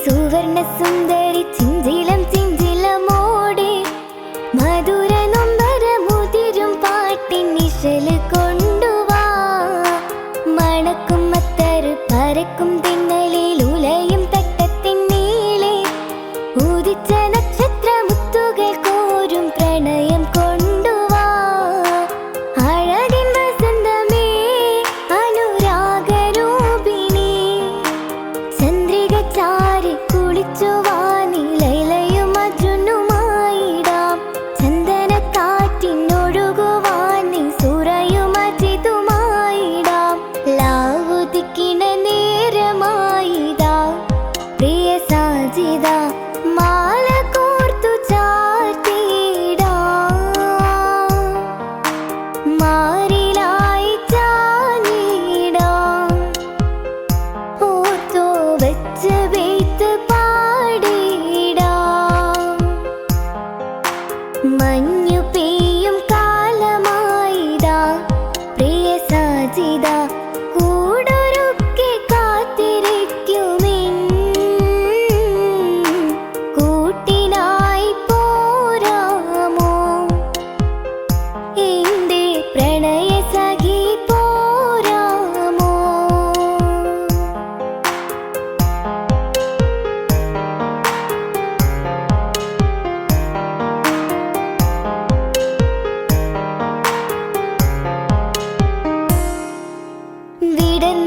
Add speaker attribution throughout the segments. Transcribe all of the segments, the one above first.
Speaker 1: സുവർണ സുന്ദരി മധുര മുതിരും പാട്ടിൻ നിശലക്കോ 记得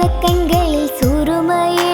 Speaker 1: மரக்கண்களில் சுருமையில்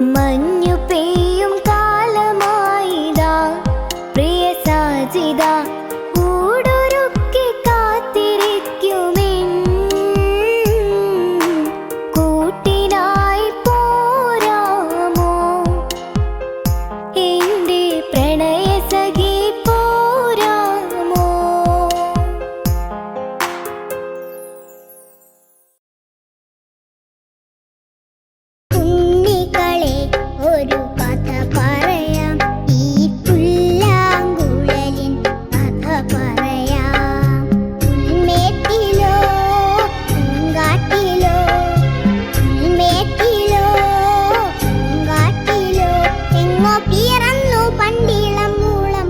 Speaker 1: മഞ്ഞു പെയ്യും കാലമായിതാ. പ്രിയ സാജിതാ